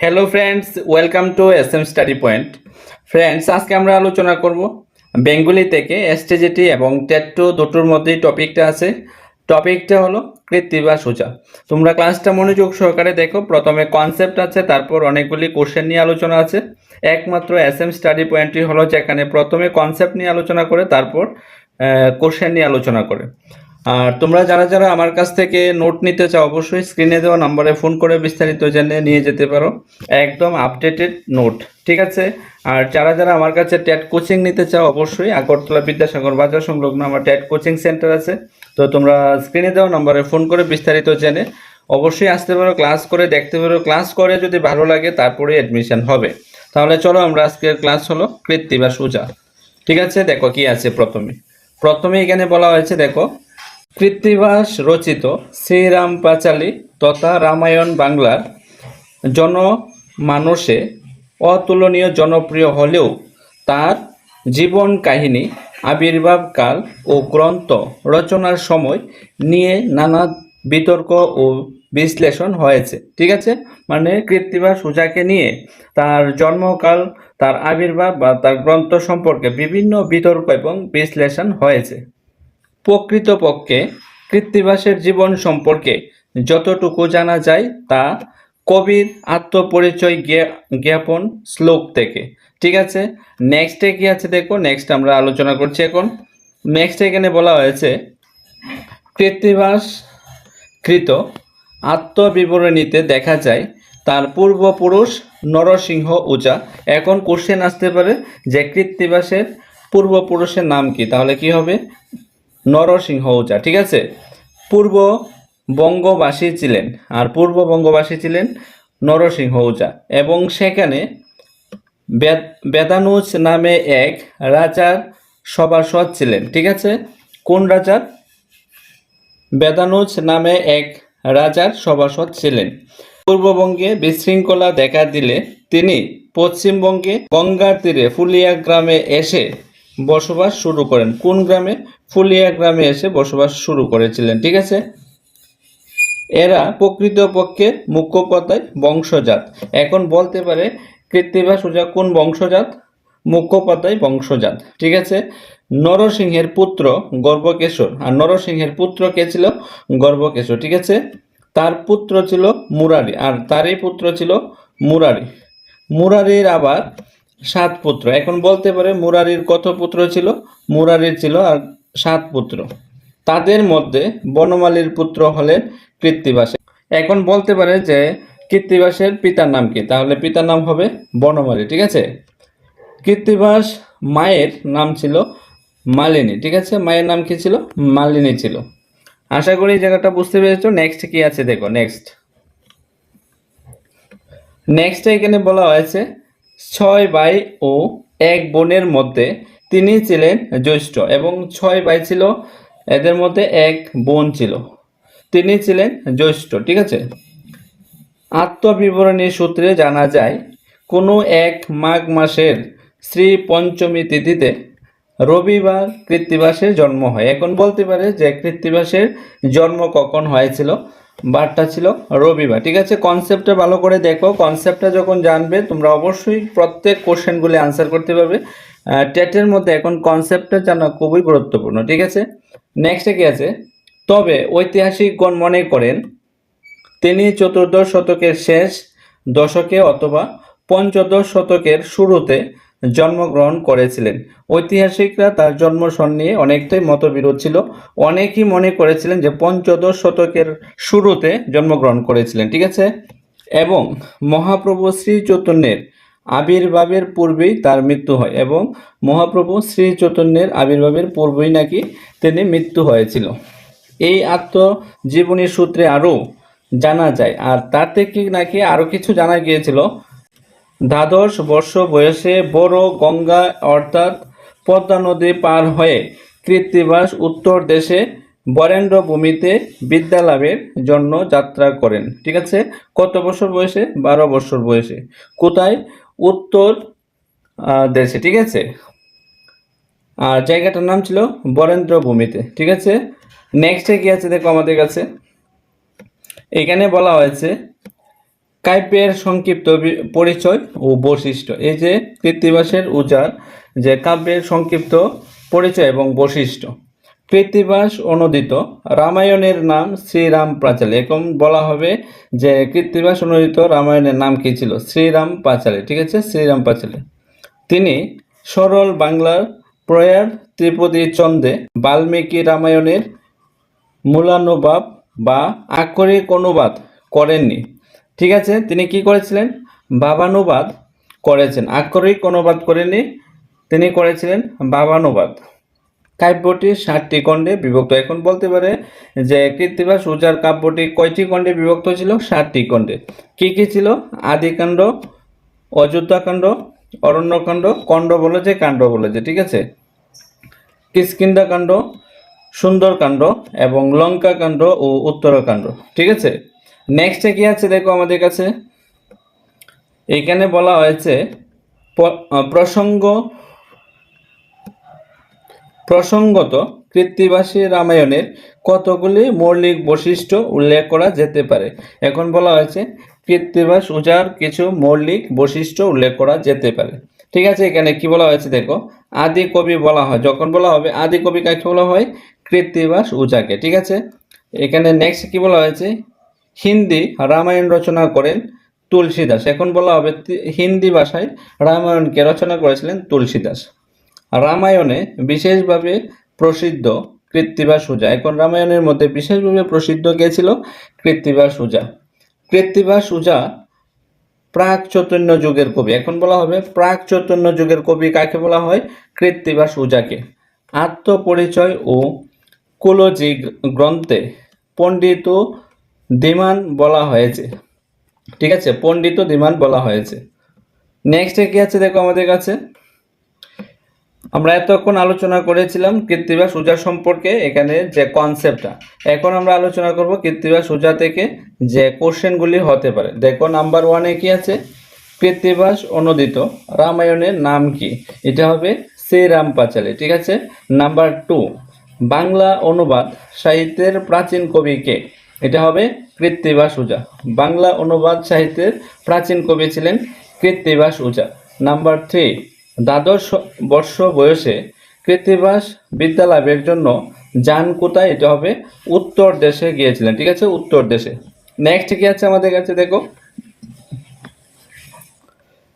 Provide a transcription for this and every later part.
Hello friends welcome to S M study point friends আজকে আমরা আলোচনা করব বেঙ্গলি থেকে এসটিজিটি এবং টেট্টো দুটোর মধ্যেই টপিকটা আছে। টপিকটা হলো কৃত্তিবা সোজা। তোমরা ক্লাসটা মনোযোগ সহকারে দেখো। প্রথমে কনসেপ্ট আছে, তারপর অনেকগুলি কোশ্চেন নিয়ে আলোচনা আছে। একমাত্র এস এম স্টাডি পয়েন্টই হলো যেখানে প্রথমে কনসেপ্ট নিয়ে আলোচনা করে, তারপর কোশ্চেন নিয়ে আলোচনা করে। আর তোমরা যারা যারা আমার কাছ থেকে নোট নিতে চাও, অবশ্যই স্ক্রিনে দেওয়া নাম্বারে ফোন করে বিস্তারিত জেনে নিয়ে যেতে পারো। একদম আপডেটেড নোট ঠিক আছে? আর যারা যারা আমার কাছে ট্যাট কোচিং নিতে চাও, অবশ্যই আগরতলা বিদ্যাসাগর বাজার সংলগ্ন আমার ট্যাট কোচিং সেন্টার আছে। তো তোমরা স্ক্রিনে দেওয়া নাম্বারে ফোন করে বিস্তারিত জেনে অবশ্যই আসতে পারো ক্লাস করে দেখতে পারো। ক্লাস করে যদি ভালো লাগে তারপরে অ্যাডমিশন হবে। তাহলে চলো আমরা আজকের ক্লাস হলো কৃত্তি বা সোজা। ঠিক আছে? দেখো কি আছে প্রথমে। প্রথমে এখানে বলা হয়েছে, দেখো কৃত্তিবাস রচিত শ্রীরাম পাঁচালী তথা রামায়ণ বাংলার জনমানসে অতুলনীয় জনপ্রিয় হলেও তার জীবন কাহিনী আবির্ভাবকাল ও গ্রন্থ রচনার সময় নিয়ে নানা বিতর্ক ও বিশ্লেষণ হয়েছে। ঠিক আছে? মানে কৃত্তিবাস সুজাকে নিয়ে তার জন্মকাল, তার আবির্ভাব বা তার গ্রন্থ সম্পর্কে বিভিন্ন বিতর্ক এবং বিশ্লেষণ হয়েছে। প্রকৃতপক্ষে কৃত্তিবাসের জীবন সম্পর্কে যতটুকু জানা যায় তা কবির আত্মপরিচয় জ্ঞাপন শ্লোক থেকে। ঠিক আছে? নেক্সটে কি আছে দেখো? নেক্সট আমরা আলোচনা করছি এখন। নেক্সট এখানে বলা হয়েছে কৃত্তিবাস কৃত আত্মবিবরণীতে দেখা যায় তার পূর্বপুরুষ নরসিংহ উজা এখন কোশ্চেন আসতে পারে যে কৃত্তিবাসের পূর্বপুরুষের নাম কি? তাহলে কি হবে? নরসিংহ উজা ঠিক আছে? পূর্ব বঙ্গবাসী ছিলেন, আর পূর্ব বঙ্গবাসী ছিলেন নরসিংহ উজা এবং সেখানে বেদ- বেদানুজ নামে এক রাজার সভাসদ ছিলেন, ঠিক আছে? কোন রাজার? বেদানুজ নামে এক রাজার সভাসদ ছিলেন। পূর্ববঙ্গে বিশৃঙ্খলা দেখা দিলে তিনি পশ্চিমবঙ্গে গঙ্গার তীরে ফুলিয়া গ্রামে এসে বসবাস শুরু করেন। কোন গ্রামে? ফুলিয়া গ্রামে এসে বসবাস শুরু করেছিলেন, ঠিক আছে? এরা প্রকৃতপক্ষে মুখ্যোপাধ্যায় বংশজাত। এখন বলতে পারে কৃত্তিবা সুজা কোন বংশজাত? মুখ্যোপাধ্যায় বংশজাত, ঠিক আছে? নরসিংহের পুত্র গর্ভকেশর, আর নরসিংহের পুত্র কে ছিল? গর্ভকেশর, ঠিক আছে? তার পুত্র ছিল মুরারি, আর তারই পুত্র ছিল মুরারি। মুরারির আবার সাত পুত্র, এখন বলতে পারে মুরারির কত পুত্র ছিল? মুরারির ছিল আর সাত পুত্র। তাদের মধ্যে বনমালীর পুত্র হলেন কৃত্তিবাস। এখন বলতে পারে যে কৃত্তিবাসের পিতার নাম কি? তাহলে পিতার নাম হবে বনমালী, ঠিক আছে? কৃত্তিবাস মায়ের নাম ছিল মালিনী, ঠিক আছে? মায়ের নাম কি ছিল? মালিনী ছিল। আশা করি জায়গাটা বুঝতে পেরেছ। নেক্সট কি আছে দেখো নেক্সট নেক্সট এখানে বলা হয়েছে ছয় ভাই ও এক বোনের মধ্যে তিনি ছিলেন জ্যৈষ্ঠ এবং ছয় ভাই ছিল, এদের মধ্যে এক বোন ছিল। তিনি ছিলেন জ্যৈষ্ঠ, ঠিক আছে? আত্মবিবরণী সূত্রে জানা যায়, কোনো এক মাঘ মাসের শ্রী পঞ্চমী তিথিতে রবিবার কৃত্তিবাসের জন্ম হয়। এখন বলতে পারে যে কৃত্তিবাসের জন্ম কখন হয়েছিল? বারটা ছিল, রবিবার। ঠিক আছে কনসেপ্টটা ভালো করে দেখো। কনসেপ্টটা যখন জানবে, তোমরা অবশ্যই প্রত্যেক কোশ্চেনগুলি আনসার করতে পারবে। টেটের মধ্যে এখন কনসেপ্টটা জানা খুবই গুরুত্বপূর্ণ, ঠিক আছে? নেক্সটে কি আছে? তবে ঐতিহাসিকগণ মনে করেন, তিনি চতুর্দশ শতকের শেষ দশকে অথবা পঞ্চদশ শতকের শুরুতে জন্মগ্রহণ করেছিলেন। ঐতিহাসিকরা তার জন্ম সন নিয়ে অনেকটাই মতবিরোধ ছিল। অনেকেই মনে করেছিলেন যে পঞ্চদশ শতকের শুরুতে জন্মগ্রহণ করেছিলেন, ঠিক আছে? এবং মহাপ্রভু শ্রী চৈতন্যের আবির্ভাবের পূর্বেই তার মৃত্যু হয় এবং মহাপ্রভু শ্রী চৈতন্যের আবির্ভাবের পূর্বেই নাকি তিনি মৃত্যু হয়েছিল। এই আত্মজীবনী সূত্রে আরও জানা যায়, আর তার থেকে নাকি আরও কিছু জানা গিয়েছিল। দ্বাদশ বর্ষ বয়সে বড় গঙ্গা অর্থাৎ পদ্মা নদী পার হয়ে কৃত্তিবাস উত্তর দেশে বরেন্দ্র ভূমিতে বিদ্যা লাভের জন্য যাত্রা করেন। ঠিক আছে? কত বছর বয়সে? বারো বছর বয়সে। কোথায়? উত্তর দেশে। ঠিক আছে? আর জায়গাটার নাম ছিল বরেন্দ্র ভূমিতে ঠিক আছে? নেক্সটে কি আছে দেখো আমাদের কাছে? এখানে বলা হয়েছে কাব্যের সংক্ষিপ্ত পরিচয় ও বৈশিষ্ট্য। এই যে কৃত্তিবাসের উজার যে কাব্যের সংক্ষিপ্ত পরিচয় এবং বৈশিষ্ট্য। কৃত্তিবাস অনুদিত, রামায়ণের নাম শ্রীরাম পাঁচালী এখন বলা হবে যে কৃত্তিবাস অনুদিত, রামায়ণের নাম কী ছিল? শ্রীরাম পাঁচালী ঠিক আছে? শ্রীরাম পাঁচালী তিনি সরল বাংলার প্রয়ার ত্রিপদী চন্দে বাল্মীকি রামায়ণের মূলানুবাব বা আক্ষরিক অনুবাদ করেননি। ঠিক আছে? তিনি কি করেছিলেন? বাবানুবাদ করেছেন। আক্ষরিক অনুবাদ করেনি তিনি করেছিলেন বাবানুবাদ। কাব্যটি ষাটটি খণ্ডে বিভক্ত। এখন বলতে পারে যে কৃত্তিবাস উজার কাব্যটি কয়টি খণ্ডে বিভক্ত ছিল? ষাটটি খণ্ডে। কি কি ছিল? আদিকাণ্ড, অযোধ্যাকাণ্ড, অরণ্যকাণ্ড, কণ্ড বলেছে, কাণ্ড বলেছে, ঠিক আছে? কিষ্কিন্ধাকাণ্ড, সুন্দরকাণ্ড এবং লঙ্কাকাণ্ড ও উত্তরাকাণ্ড, ঠিক আছে? নেক্সটে কি আছে দেখো আমাদের কাছে? এখানে বলা হয়েছে প্রসঙ্গ, প্রসঙ্গত কৃত্তিবাসী রামায়ণের কতগুলি মৌলিক বৈশিষ্ট্য উল্লেখ করা যেতে পারে? এখন বলা হয়েছে, কৃত্তিবাস উজার কিছু মৌলিক বৈশিষ্ট্য উল্লেখ করা যেতে পারে। ঠিক আছে, এখানে কি বলা হয়েছে দেখো? আদি কবি বলা হয়। যখন বলা হবে আদি কবি কাকে বলা হয়? কৃত্তিবাস উজাকে ঠিক আছে? এখানে নেক্সট কি বলা হয়েছে? হিন্দি রামায়ণ রচনা করেন তুলসীদাস। এখন বলা হবে হিন্দি ভাষায় রামায়ণকে রচনা করেছিলেন তুলসীদাস। রামায়ণে বিশেষভাবে প্রসিদ্ধ কৃত্তিবা সুজা। এখন রামায়ণের মধ্যে বিশেষভাবে প্রসিদ্ধ কে ছিল? কৃত্তিবা সুজা। কৃত্তিবা সুজা প্রাক চৈতন্য যুগের কবি। এখন বলা হবে প্রাক চৈতন্য যুগের কবি কাকে বলা হয়? কৃত্তিবা সুজাকে। আত্মপরিচয় ও কুলজি গ্রন্থে পণ্ডিত দিমান বলা হয়েছে। ঠিক আছে? পণ্ডিত দিমান বলা হয়েছে। নেক্সটে কি আছে দেখো আমাদের কাছে? আমরা এতক্ষণ আলোচনা করেছিলাম কৃত্তিবা সুজা সম্পর্কে, এখানে যে কনসেপ্টটা এখন আমরা আলোচনা করব কৃত্তিবা সুজা থেকে যে কোশ্চেনগুলি হতে পারে। দেখো নাম্বার ওয়ানে কি আছে? কৃত্তিবাস অনুদিত। রামায়ণের নাম কি? এটা হবে শ্রীরাম পাঁচালী। ঠিক আছে? নাম্বার টু বাংলা অনুবাদ সাহিত্যের প্রাচীন কবি কে? এটা হবে কৃত্তিবাস উজা বাংলা অনুবাদ সাহিত্যের প্রাচীন কবি ছিলেন কৃত্তিবাস উজা নাম্বার থ্রি, দ্বাদশ বর্ষ বয়সে কৃত্তিবাস বিদ্যালাভের জন্য যান কোথায়? এটা হবে উত্তর দেশে গিয়েছিলেন, ঠিক আছে? উত্তর দেশে। নেক্সট কি আছে আমাদের কাছে? দেখো।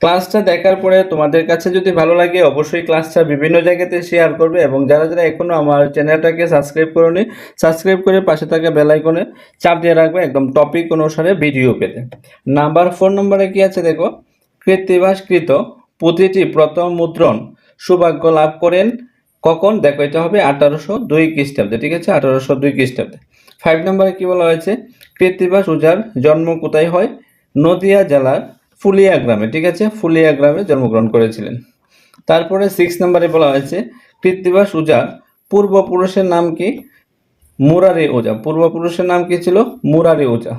ক্লাসটা দেখার পরে তোমাদের কাছে যদি ভালো লাগে, অবশ্যই ক্লাসটা বিভিন্ন জায়গাতে শেয়ার করবে এবং যারা যারা এখনও আমার চ্যানেলটাকে সাবস্ক্রাইব করোনি সাবস্ক্রাইব করে পাশে থাকা বেল আইকনে চাপ দিয়ে রাখবে একদম টপিক অনুসারে ভিডিও পেতে। নাম্বার ফোর নম্বরে কি আছে দেখো? কৃত্তিবাসকৃত প্রতিটি প্রথম মুদ্রণ সৌভাগ্য লাভ করেন কখন? দেখো, এটা হবে আঠারোশো দুই খ্রিস্টাব্দে, ঠিক আছে? আঠারোশো দুই খ্রিস্টাব্দে। ফাইভ নম্বরে কি বলা হয়েছে? কৃত্তিবাস উজার জন্ম কোথায় হয়? নদিয়া জেলার ফুলিয়া গ্রামে, ঠিক আছে? ফুলিয়া গ্রামে জন্মগ্রহণ করেছিলেন। তারপরে সিক্স নম্বরে বলা হয়েছে, কৃত্তিবাস উজার পূর্বপুরুষের নাম কি? মুরারি ওজা পূর্বপুরুষের নাম কি ছিল? মুরারি ওজা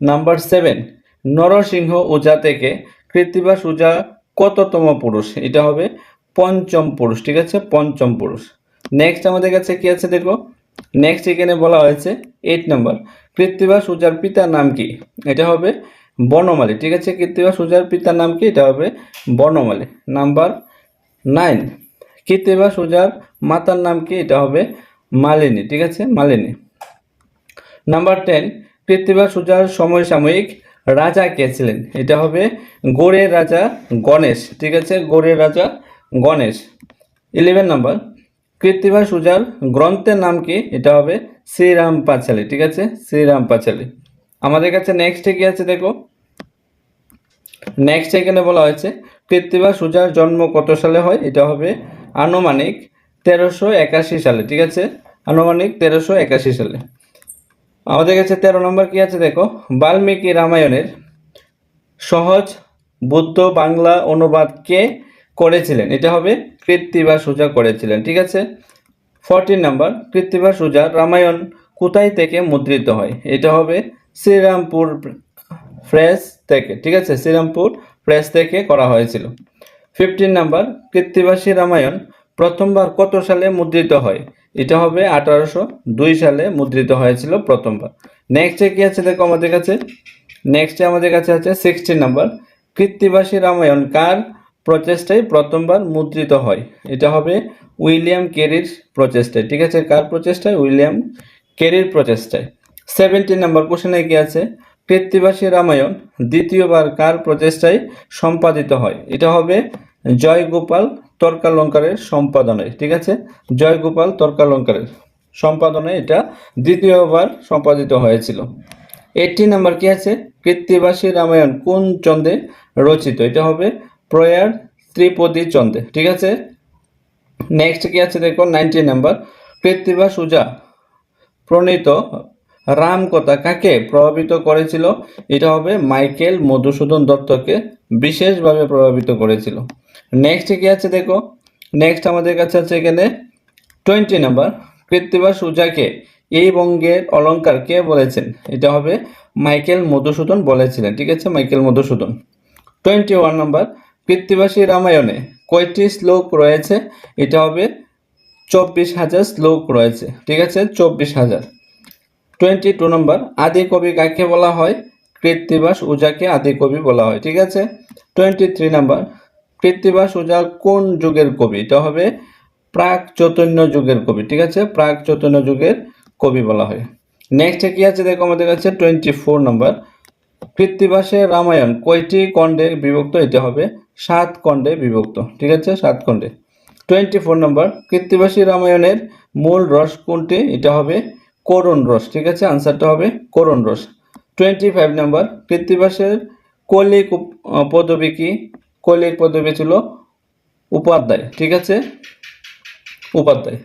নাম্বার সেভেন নরসিংহ ওজা থেকে কৃত্তিবাস ওজা কততম পুরুষ? এটা হবে পঞ্চম পুরুষ, ঠিক আছে? পঞ্চম পুরুষ। নেক্সট আমাদের কাছে কি আছে দেখো? নেক্সট এখানে বলা হয়েছে এইট নম্বর কৃত্তিবাস ওজার পিতার নাম কি? এটা হবে বনমালী, ঠিক আছে? কৃত্তিবাস ওজার পিতার নাম কি? এটা হবে বর্ণমালী নাম্বার নাইন। কৃত্তিবাস ওজার মাতার নাম কি? এটা হবে মালিনী, ঠিক আছে? মালিনী। Number ten. কৃত্তিবাস ওজার সমসাময়িক রাজা কে ছিলেন? এটা হবে গোড়ের রাজা গণেশ, ঠিক আছে? গোড়ের রাজা গণেশ। Eleven number. কৃত্তিবাস ওজার গ্রন্থের নাম কি? এটা হবে শ্রীরাম পাঁচালী, ঠিক আছে? শ্রীরাম পাঁচালী। আমাদের কাছে নেক্সটে কি আছে দেখো? নেক্সট এখানে বলা হয়েছে কৃত্তিবাস ওজার জন্ম কত সালে হয়? এটা হবে আনুমানিক তেরোশো একাশি সালে, ঠিক আছে? আনুমানিক তেরোশো একাশি সালে। আমাদের কাছে তেরো নম্বর কি আছে দেখো? বাল্মীকি রামায়ণের সহজ বুদ্ধ বাংলা অনুবাদ কে করেছিলেন? এটা হবে কৃত্তিবা সুজা করেছিলেন, ঠিক আছে? ফোরটিন নাম্বার, কৃত্তিবা সুজা রামায়ণ কোথায় থেকে মুদ্রিত হয়? এটা হবে শ্রীরামপুর প্রেস থেকে, ঠিক আছে? শ্রীরামপুর প্রেস থেকে করা হয়েছিল। ফিফটিন নাম্বার কৃত্তিবাসী রামায়ণ প্রথমবার কত সালে মুদ্রিত হয়? এটা হবে আঠারোশো দুই সালে মুদ্রিত হয়েছিল প্রথমবার। নেক্সটে কী আছে দেখো আমাদের কাছে? নেক্সটে আমাদের কাছে আছে সিক্সটিন নাম্বার কৃত্তিবাসী রামায়ণ কার প্রচেষ্টায় প্রথমবার মুদ্রিত হয়? এটা হবে উইলিয়াম কেরির প্রচেষ্টায়, ঠিক আছে? কার প্রচেষ্টায়? উইলিয়াম কেরির প্রচেষ্টায়। সেভেন্টিন নাম্বার কোশ্চেনে কি আছে? কৃত্তিবাসী রামায়ণ দ্বিতীয়বার কার প্রচেষ্টায় সম্পাদিত হয়? এটা হবে জয়গোপাল তর্কালঙ্কারের সম্পাদনায়, ঠিক আছে? জয়গোপাল তর্কালঙ্কারের সম্পাদনায় এটা দ্বিতীয়বার সম্পাদিত হয়েছিল। এইটটি নাম্বার কি আছে? কৃত্তিবাসী রামায়ণ কোন চন্দে রচিত? এটা হবে প্রয়ার ত্রিপদী চন্দে, ঠিক আছে? নেক্সট কি আছে দেখো নাইনটি নাম্বার। কৃত্তিবা সুজা প্রণীত রামকথা কাকে প্রভাবিত করেছিল? এটা হবে মাইকেল মধুসূদন দত্তকে বিশেষভাবে প্রভাবিত করেছিল। নেক্সট কি আছে দেখো? নেক্সট আমাদের কাছে আছে এখানে টোয়েন্টি নাম্বার কৃত্তিবা সুজাকে এই বঙ্গের অলঙ্কার কে বলেছেন? এটা হবে মাইকেল মধুসূদন বলেছিলেন। ঠিক আছে, Michael Madhusudan. Twenty one number Krittibasi রামায়ণে কয়টি শ্লোক রয়েছে? এটা হবে চব্বিশ হাজার শ্লোক রয়েছে। ঠিক আছে, চব্বিশ হাজার। টোয়েন্টি টু নম্বর, আদি কবি কাকে বলা হয়? কৃত্তিবাস উজাকে আদি কবি বলা হয়, ঠিক আছে? টোয়েন্টি থ্রি নাম্বার কৃত্তিবাস উজা কোন যুগের কবি? এটা হবে প্রাক চৈতন্য যুগের কবি, ঠিক আছে? প্রাক চৈতন্য যুগের কবি বলা হয়। নেক্সটে কি আছে? দেখো আমাদের কাছে টোয়েন্টি ফোর নম্বর। কৃত্তিবাসের রামায়ণ কয়টি খণ্ডে বিভক্ত? এটা হবে সাত খণ্ডে বিভক্ত, ঠিক আছে? সাত খণ্ডে। টোয়েন্টি ফোর নম্বর কৃত্তিবাসী রামায়ণের মূল রস কোনটি? এটা হবে করুণ রস, ঠিক আছে? আনসারটা হবে করুণ রস। টোয়েন্টি ফাইভ নাম্বার কৃত্তিবাসের কলিক পদবী কি? কলিক পদবী ছিল উপাধ্যায়, ঠিক আছে? Upadhyay.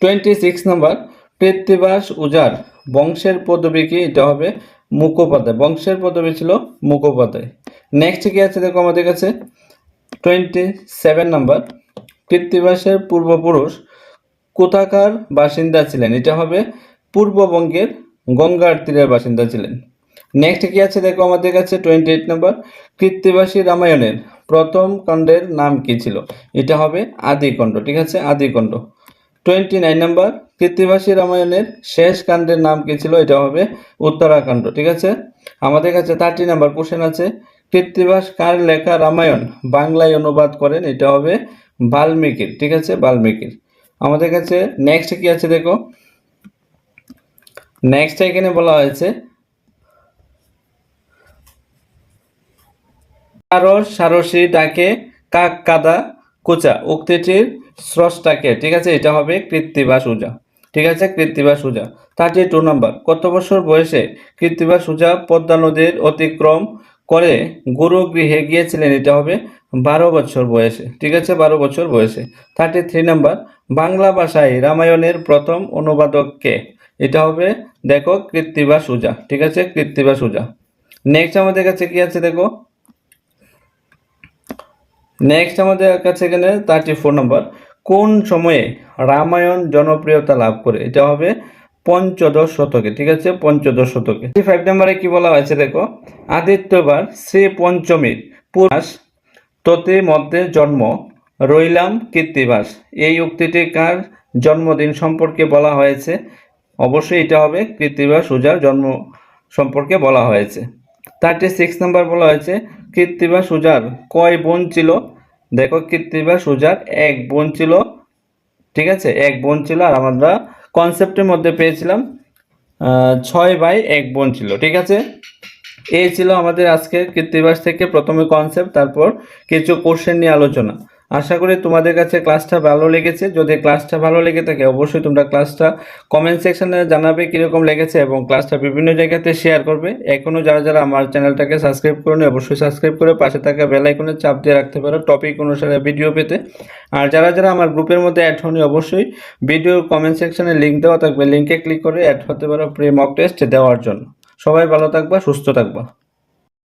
Twenty six number Krittibas উজার বংশের পদবী কি? এটা হবে মুখোপাধ্যায়, বংশের পদবী ছিল মুখোপাধ্যায়। নেক্সট কি আছে দেখো আমাদের কাছে? টোয়েন্টি সেভেন নাম্বার কৃত্তিবাসের পূর্বপুরুষ কোথাকার বাসিন্দা ছিলেন? এটা হবে পূর্ববঙ্গের গঙ্গার তীরের বাসিন্দা ছিলেন। নেক্সট কি আছে? দেখো আমাদের কাছে টোয়েন্টি এইট নাম্বার কৃত্তিবাসী রামায়ণের প্রথম খণ্ডের নাম কি ছিল? এটা হবে আদিকণ্ড ঠিক আছে? আদিকণ্ড টোয়েন্টি নাইন নাম্বার কৃত্তিবাসী রামায়ণের শেষ কাণ্ডের নাম কি ছিল? এটা হবে উত্তরাখণ্ড, ঠিক আছে? আমাদের কাছে থার্টি নাম্বার কোশ্চেন আছে। কৃত্তিবাস কার লেখা রামায়ণ? বাংলায় অনুবাদ করেন, এটা হবে বাল্মীকির, ঠিক আছে? বাল্মীকির। আমাদের কাছে নেক্সট কি আছে? দেখো নেক্সট এখানে বলা হয়েছে, সারস, সারসী ডাকে, কাক, কাদা, কুচা, উক্তিটির স্রষ্টাকে, ঠিক আছে, এটা হবে কৃত্তিবা সুজা, ঠিক আছে, কৃত্তিবা সুজা। থার্টি টু নাম্বার কত বছর বয়সে কৃত্তিবা সুজা পদ্মা নদীর অতিক্রম করে গুরু গৃহে গিয়েছিলেন? এটা হবে বারো বছর বয়সে, ঠিক আছে, বারো বছর বয়সে। থার্টি থ্রি নাম্বার বাংলা ভাষায় রামায়ণের প্রথম অনুবাদক কে? এটা হবে, দেখো, কৃত্তিবা সুজা, ঠিক আছে? কৃত্তিবা সুজা। নেক্সট আমাদের কাছে কি আছে দেখো? নেক্সট আমাদের কাছে এখানে থার্টি ফোর নম্বর কোন সময়ে রামায়ণ জনপ্রিয়তা লাভ করে? এটা হবে পঞ্চদশ শতকে, ঠিক আছে? পঞ্চদশ শতকে। ফাইভ নম্বরে কি বলা হয়েছে দেখো? আদিত্যবার শ্রী পঞ্চমীর পুরাস, ততে মধ্যে জন্ম, রইলাম কীর্তিবাস। এই উক্তিটি কার জন্মদিন সম্পর্কে বলা হয়েছে? অবশ্যই এটা হবে কৃত্তিবাস সুজার জন্ম সম্পর্কে বলা হয়েছে। থার্টি সিক্স নাম্বার বলা হয়েছে কৃত্তিবা সুজার কয় বোন ছিল? দেখো কৃত্তিবা সুজার এক বোন ছিল, ঠিক আছে? এক বোন ছিল, আর আমরা কনসেপ্টের মধ্যে পেয়েছিলাম ছয় ভাই এক বোন ছিল, ঠিক আছে? এই ছিল আমাদের আজকের কৃত্তিবাস থেকে প্রথমে কনসেপ্ট তারপর কিছু কোশ্চেন নিয়ে আলোচনা। আশা করি তোমাদের কাছে ক্লাসটা ভালো লেগেছে। যদি ক্লাসটা ভালো লেগে থাকে, অবশ্যই তোমরা ক্লাসটা কমেন্ট সেকশনে জানাবে কীরকম লেগেছে এবং ক্লাসটা বিভিন্ন জায়গাতে শেয়ার করবে। এখনও যারা যারা আমার চ্যানেলটাকে সাবস্ক্রাইব করুন, অবশ্যই সাবস্ক্রাইব করে পাশে থাকা বেল চাপ দিয়ে রাখতে পারো টপিক অনুসারে ভিডিও পেতে। আর যারা যারা আমার গ্রুপের মধ্যে অ্যাড হনি অবশ্যই ভিডিওর কমেন্ট সেকশনে লিঙ্ক দেওয়া থাকবে। লিঙ্কে ক্লিক করে অ্যাড হতে পারো প্রি মক টেস্ট দেওয়ার জন্য। সবাই ভালো থাকবা, সুস্থ থাকবা।